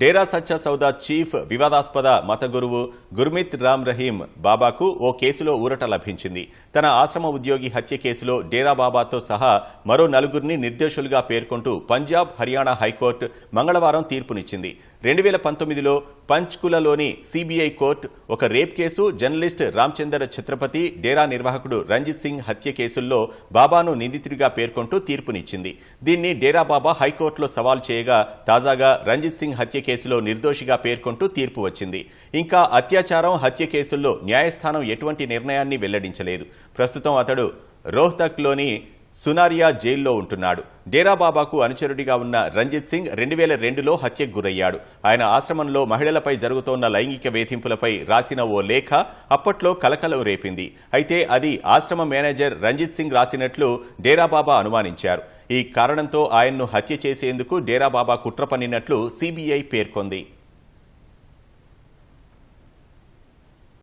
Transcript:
డేరా సచ్చా సౌదా chief వివాదాస్పద మత గురువు గుర్మిత్ రామ్ రహీం బాబాకు ఓ కేసులో ఊరట లభించింది. తన ఆశ్రమ ఉద్యోగి హత్య కేసులో డేరా బాబాతో సహా మరో నలుగురిని నిర్దోషులుగా పేర్కొంటూ పంజాబ్ హర్యానా హైకోర్టు మంగళవారం తీర్పునిచ్చింది. రెండు వేల పంతొమ్మిదిలో పంచ్కులలోని సిబిఐ కోర్టు ఒక rape case journalist Ramachandar Chhatrapati Dera నిర్వాహకుడు రంజిత్ సింగ్ హత్య కేసుల్లో బాబాను నిందితుడిగా పేర్కొంటూ తీర్పునిచ్చింది. దీన్ని డేరా బాబా హైకోర్టులో సవాల్ చేయగా తాజాగా రంజిత్ సింగ్ హత్య కేసులో నిర్దోషిగా పేర్కొంటూ తీర్పు వచ్చింది. ఇంకా అత్యాచారం హత్య కేసుల్లో న్యాయస్థానం ఎటువంటి నిర్ణయాన్ని వెల్లడించలేదు. ప్రస్తుతం అతడు రోహ్తక్లోని సునారియా జైల్లో ఉంటున్నాడు. డేరాబాబాకు అనుచరుడిగా ఉన్న రంజిత్ సింగ్ రెండు వేల రెండులో హత్యకు గురయ్యాడు. ఆయన ఆశ్రమంలో మహిళలపై జరుగుతోన్న లైంగిక వేధింపులపై రాసిన ఓ లేఖ అప్పట్లో కలకలం రేపింది. అయితే అది ఆశ్రమ మేనేజర్ రంజిత్ సింగ్ రాసినట్లు డేరాబాబా అనుమానించారు. ఈ కారణంతో ఆయన్ను హత్య చేసేందుకు డేరాబాబా కుట్ర పన్నినట్లు సిబిఐ పేర్కొంది.